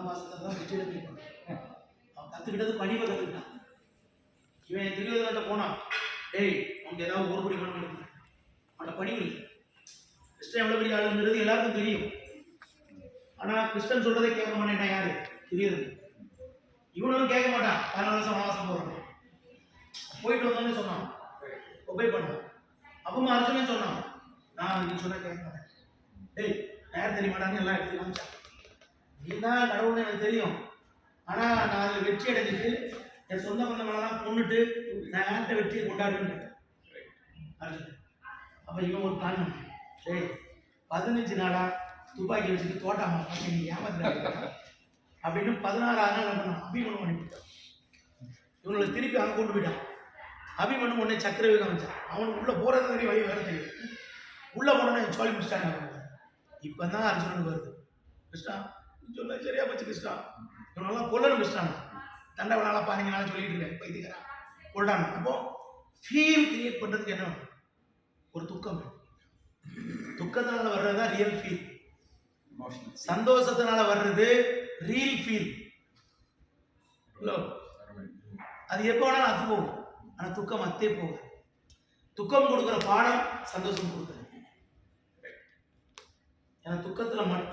வனவாசத்தில் தான் வெற்றியில போயிருப்பான் அவன் கற்றுக்கிட்டது பணிவை கற்றுக்கிட்டான் இவன் திருவிழாட்ட போனான். டேய் உனக்கு ஏதாவது ஒரு படி மண் கொடுங்க அவனோட பணிவு இல்லை. கிருஷ்ணன் எவ்வளோ பெரிய ஆளுங்கிறது எல்லாருக்கும் தெரியும். ஆனால் கிருஷ்ணன் சொல்கிறதே கேட்க மாட்டேன் யாரு? தெரியுது. இவனும் கேட்க மாட்டான். பதினாலு வருஷம் வனவாசம் போகிறான் போயிட்டு வந்தோன்னு சொன்னான். ஒபே பண்ணான் அப்பமா அர்ஜுனன் சொன்னான். நான் நீ சொன்ன கேட்க மாட்டேன். டேய் யார் தெரியுமாடான்னு எல்லாம் எடுத்து காமிச்சான். இதுதான் கடவுள்னு எனக்கு தெரியும். ஆனால் நான் அதில் வெற்றி அடைஞ்சிட்டு என் சொந்த பந்தங்களெல்லாம் கொண்டுட்டு நான் யார்கிட்ட வெற்றியை கொண்டாடுவேன்னு கேட்டேன். அப்போ இவன் ஒரு பிளான் பண்ணேன் டேய் பதினஞ்சு நாளாக துப்பாக்கி வச்சுட்டு தோட்டாமா பண்ணி நீ ஏமாத்துறாங்க அப்படின்னு பதினாறாவது நாள் என்ன பண்ணான்? அபிமனு அனுப்பிட்டான் இவங்களை திருப்பி அங்கே கொண்டு போயிட்டான். அபிமனு உடனே சக்கரவே காமிச்சான் அவனுக்கு உள்ளே போகிறது தெரியும் வழி வேறு தெரியும். உள்ளே போனோன்னே சோழி முடிச்சிட்டாங்க. இப்போ தான் அர்ஜுனனுக்கு வருது. கிருஷ்ணா சொல்ல சரியா போச்சு கிருஷ்ணா இவனெல்லாம் கொல்லணும் கிருஷ்ணா தண்டவனால பாருங்க நான் சொல்லிட்டு இருக்கேன் பைத்தியக்காரன் இதுக்கிறேன் கொள்ளான் அப்போ ஃபீல் கிரியேட் பண்ணுறதுக்கு என்ன ஒரு துக்கம் துக்கத்தினால வர்றது தான் ரியல் ஃபீல் சந்தோஷத்தினால வர்றது ரீல் ஃபீல் அது எப்போ வேணாலும் அது போகும். ஆனால் துக்கம் அத்தே போகும் துக்கம் கொடுக்குற பாடம் சந்தோஷம் கொடுக்குறது ஏன்னா துக்கத்தில் மட்டும்